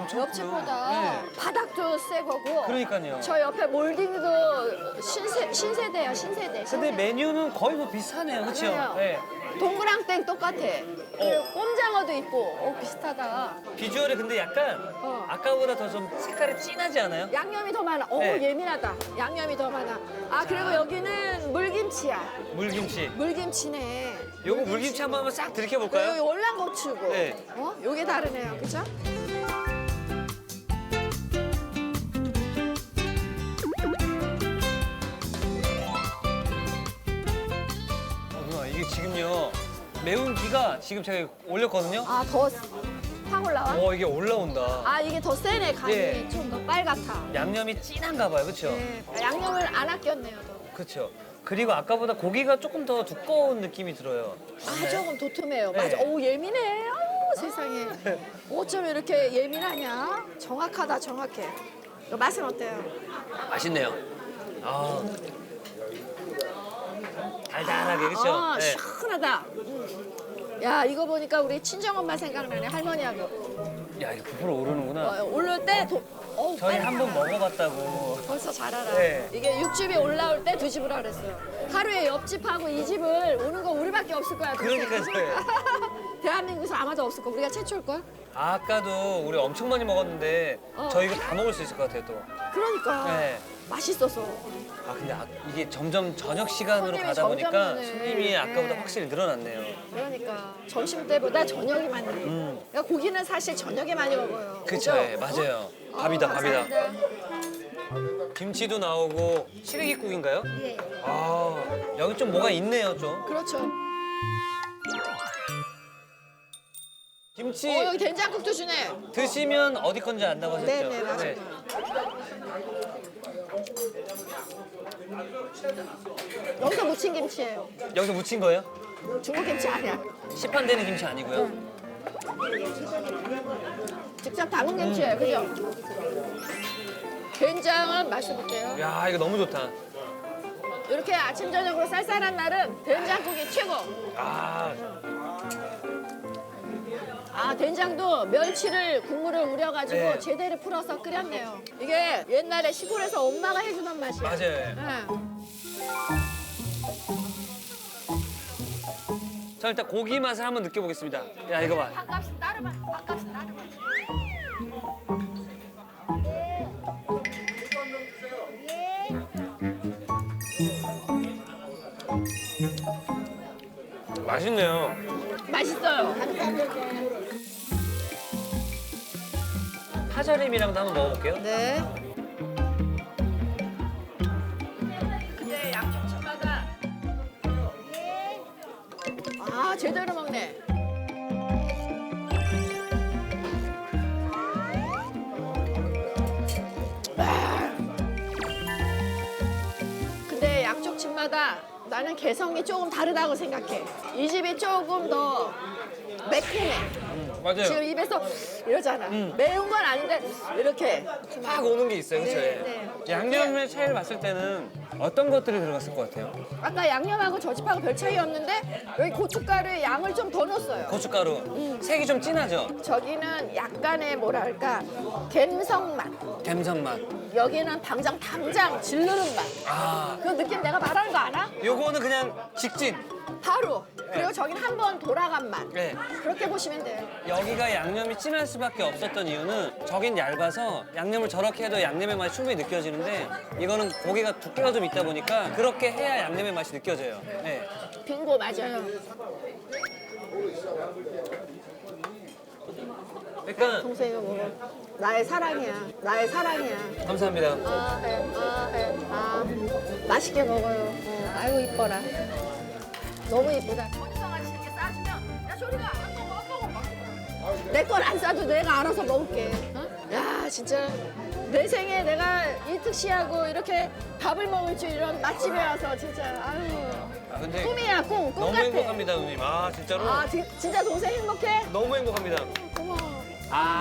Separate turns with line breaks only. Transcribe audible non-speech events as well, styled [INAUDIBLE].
엄청
옆집보다
네.
바닥도 새 거고.
그러니까요.
저 옆에 몰딩도 신세, 신세대야, 신세대.
근데
신세대.
메뉴는 거의 뭐 비슷하네요, 그렇죠?
그래요.
네.
동그랑땡 똑같아. 그리고 꼼장어도 있고. 어, 비슷하다.
비주얼이 근데 약간
어.
아까보다 더 좀 색깔이 진하지 않아요?
양념이 더 많아. 어,
네.
예민하다. 양념이 더 많아. 아, 그리고 여기는 물김치야.
물김치.
물김치네.
요거 물김치 한번 한번 싹
여기
들이켜 볼까요?
월남고추고.
네.
어? 요게 다르네요. 그죠?
매운 기가 지금 제가 올렸거든요.
아, 더확 올라와?
어 이게 올라온다.
아, 이게 더 세네, 간이.
예.
좀 더 빨갛다.
양념이 진한가 봐요, 그렇죠?
네. 양념을 안 아꼈네요, 더.
그렇죠. 그리고 아까보다 고기가 조금 더 두꺼운 느낌이 들어요.
아, 조금 도톰해요.
네.
맞아. 오, 예민해. 오, 세상에. [LAUGHS] 어쩜 이렇게 예민하냐? 정확하다, 정확해. 이거 맛은 어때요?
맛있네요. 아. 달달하게 그렇죠?
아, 시원하다. 음. 야, 이거 보니까 우리 친정엄마 생각나네, 할머니하고.
야 이거 부풀어 오르는구나.
어, 오를 때, 도, 어우,
저희
빨리
한 번
가.
먹어봤다고.
벌써 잘 알아.
네.
이게 육즙이 올라올 때 뒤집으라 그랬어요. 하루에 옆집하고 이 집을 오는 거 우리밖에 없을 거야.
그러니까요. [LAUGHS]
대한민국에서 아마도 없을 거. 우리가 최초일 걸.
아까도 우리 엄청 많이 먹었는데
어.
저 이거 다 먹을 수 있을 것 같아요 또.
그러니까
네.
맛있어서.
아 근데 아- 이게 점점 저녁 시간으로
손님이
가다
점점
보니까. 손님이 아까보다
네.
확실히 늘어났네요.
그러니까 점심 때보다 저녁이 많네.
음.
그러니까 고기는 사실 저녁에 많이 먹어요.
그쵸, 예, 맞아요. 밥이다,
어,
밥이다.
감사합니다.
김치도 나오고 시래기국인가요?
예.
아 여기 좀 뭐가 있네요 좀.
그렇죠.
김치
어, 여기 된장국도 주네.
드시면 어디 건지 안다고 하셨죠?
네, 네, 맞아요. 여기서 무친 김치예요.
여기서 무친 거예요?
중국 김치 아니야.
시판되는 김치 아니고요.
직접 담은 김치예요. 그죠? 된장은 맛을 볼게요.
야 이거 너무 좋다.
이렇게 아침 저녁으로 쌀쌀한 날은 된장국이 최고.
아
아 된장도 멸치를 국물을 우려가지고
네.
제대로 풀어서 끓였네요. 이게 옛날에 시골에서 엄마가 해주던 맛이야.
맞아요. 예.
네.
자 일단 고기 맛을 한번 느껴보겠습니다. 야 이거 봐.
밥값은 따르마. 밥값은 따르마.
맛있네요.
맛있어요.
파절임이랑도 한번 먹어볼게요.
네. 근데 양쪽 집마다 아 제대로 먹네. 집마다 나는 개성이 조금 다르다고 생각해. 이 집이 조금 더 매콤해.
맞아요.
지금 입에서 이러잖아. 매운 건 아닌데 이렇게
팍 오는 게 있어요, 그렇죠?
네, 네.
양념의 차이를 봤을 때는 어떤 것들이 들어갔을 것 같아요?
아까 양념하고 저 집하고 별 차이 없는데 여기 고춧가루에 양을 좀 더 넣었어요.
고춧가루 색이 좀 진하죠?
저기는 약간의 뭐랄까 갬성 맛.
갬성 맛.
여기는 당장 당장 질르는 맛.
아
그 느낌 내가 말하는 거 알아?
요거는 그냥 직진.
바로. 그리고 저기는 한번 돌아간 맛.
네.
그렇게 보시면 돼요.
여기가 양념이 진할 수밖에 없었던 이유는 저긴 얇아서 양념을 저렇게 해도 양념의 맛이 충분히 느껴지는데 이거는 고기가 두께가 좀 있다 보니까 그렇게 해야 양념의 맛이 느껴져요. 네.
빙고 맞아요.
그러니까
동생 이거 먹어. 나의 사랑이야. 나의 사랑이야.
감사합니다.
아, 해, 아, 해, 아. 맛있게 먹어요. 어, 아이고, 이뻐라. 너무 이쁘다. 천성 아저씨 이렇게 싸주면, 야, 저리가 안 먹어, 안 먹어. 막. 내 걸 안 싸도 내가 알아서 먹을게. 어? 야, 진짜. 내 생에 내가 이특 씨하고 이렇게 밥을 먹을 줄 이런 맛집에 와서 진짜, 아유.
아, 근데
꿈이야, 꿈. 꿈
너무
같아.
행복합니다, 누님. 아 진짜로
아, 지- 진짜 동생 행복해?
너무 행복합니다.
고마워.
아.